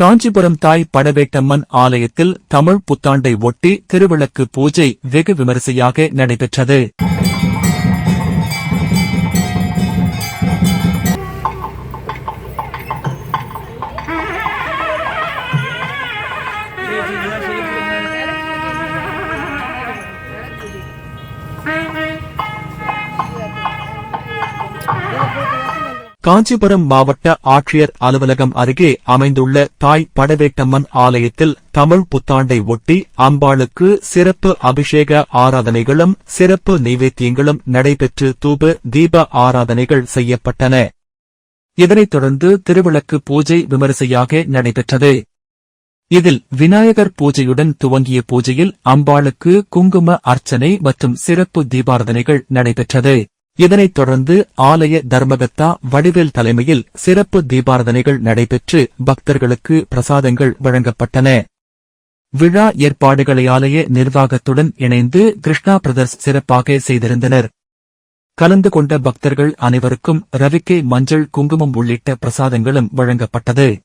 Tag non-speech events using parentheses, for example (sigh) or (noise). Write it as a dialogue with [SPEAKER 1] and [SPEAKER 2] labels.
[SPEAKER 1] காஞ்சிபுரம் தாய் படவேட்டம்மன் ஆலயத்தில் தமிழ் புத்தாண்டை ஒட்டி திருவிளக்கு பூஜை வெகு விமரிசையாக நடைபெற்றது. (laughs) காஞ்சிபுரம் மாவட்ட ஆட்சியர் அலுவலகம் அருகே அமைந்துள்ள தாய் படவேட்டம்மன் ஆலயத்தில் தமிழ் புத்தாண்டை ஒட்டி அம்பாளுக்கு சிறப்பு அபிஷேக ஆராதனைகளும் சிறப்பு நைவேத்தியங்களும் நடைபெற்று தூப தீப ஆராதனைகள் செய்யப்பட்டன. இதனைத் தொடர்ந்து திருவிளக்கு பூஜை விமரிசையாக நடைபெற்றது. இதில் விநாயகர் பூஜையுடன் துவங்கிய பூஜையில் அம்பாளுக்கு குங்கும அர்ச்சனை மற்றும் சிறப்பு தீபாராதனைகள் நடைபெற்றது. இதனைத் தொடர்ந்து ஆலய தர்மகத்தா வடிவேல் தலைமையில் சிறப்பு தீபாரதனைகள் நடைபெற்று பக்தர்களுக்கு பிரசாதங்கள் வழங்கப்பட்டன. விழா ஏற்பாடுகளை ஆலய நிர்வாகத்துடன் இணைந்து கிருஷ்ணா பிரதர்ஸ் சிறப்பாக செய்திருந்தனர். கலந்து கொண்ட பக்தர்கள் அனைவருக்கும் ரவிக்கை மஞ்சள் குங்குமம் உள்ளிட்ட பிரசாதங்களும் வழங்கப்பட்டது.